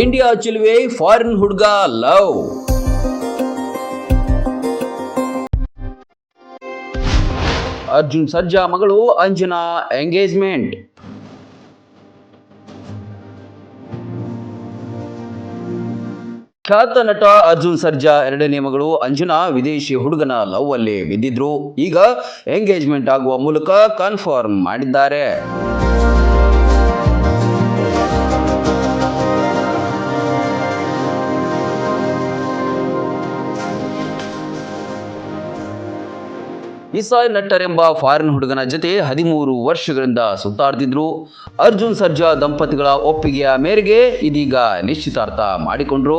India ಚಿಲ್ವೆ foreign ಹುಡುಗ love Arjun Sarja ಮಗಳು ಅಂಜನಾ ಎಂಗೇಜ್ಮೆಂಟ್ ಖ್ಯಾತ ನಟ ಅರ್ಜುನ್ ಸರ್ಜಾ, ಎರಡನೇ ಮಗಳು ಅಂಜನಾ, ವಿದೇಶಿ ಹುಡುಗನ ಲವ್ ಅಲ್ಲಿ ಬಿದ್ದಿದ್ರು. ಈಗ ಎಂಗೇಜ್ಮೆಂಟ್ ಆಗುವ ಮೂಲಕ ಕನ್ಫರ್ಮ್ ಮಾಡಿದ್ದಾರೆ. ಇಸಾಯ್ ನಟ್ಟರ್ ಎಂಬ ಫಾರಿನ್ ಹುಡುಗನ ಜೊತೆ ಹದಿಮೂರು ವರ್ಷಗಳಿಂದ ಸುತ್ತಾಡ್ತಿದ್ರು. ಅರ್ಜುನ್ ಸರ್ಜಾ ದಂಪತಿಗಳ ಒಪ್ಪಿಗೆಯ ಮೇರೆಗೆ ಇದೀಗ ನಿಶ್ಚಿತಾರ್ಥ ಮಾಡಿಕೊಂಡ್ರು.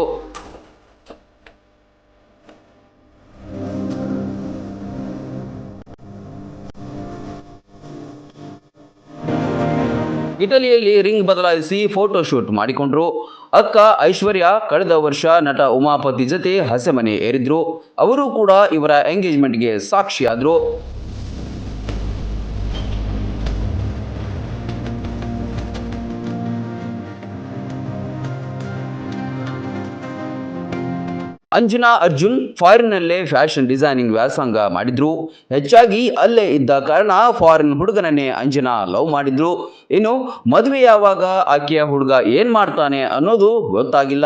ಇಟಲಿಯಲ್ಲಿ ರಿಂಗ್ ಬದಲಾಯಿಸಿ ಫೋಟೋ ಶೂಟ್ ಮಾಡಿಕೊಂಡ್ರು. ಅಕ್ಕ ಐಶ್ವರ್ಯ ಕಳೆದ ವರ್ಷ ನಟ ಉಮಾಪತಿ ಜೊತೆ ಹಸೆಮನೆ ಏರಿದ್ರು. ಅವರು ಕೂಡ ಇವರ ಎಂಗೇಜ್ಮೆಂಟ್ಗೆ ಸಾಕ್ಷಿಯಾದ್ರು. ಅಂಜನಾ ಅರ್ಜುನ್ ಫಾರಿನ್ನಲ್ಲೇ ಫ್ಯಾಷನ್ ಡಿಸೈನಿಂಗ್ ವ್ಯಾಸಂಗ ಮಾಡಿದ್ರು. ಹೆಚ್ಚಾಗಿ ಅಲ್ಲೇ ಇದ್ದ ಕಾರಣ ಫಾರಿನ್ ಹುಡುಗನನ್ನೇ ಅಂಜನಾ ಲವ್ ಮಾಡಿದ್ರು. ಇನ್ನು ಮದುವೆ ಯಾವಾಗ ಆಕೆಯ ಹುಡುಗ ಏನ್ ಮಾಡ್ತಾನೆ ಅನ್ನೋದು ಗೊತ್ತಾಗಿಲ್ಲ.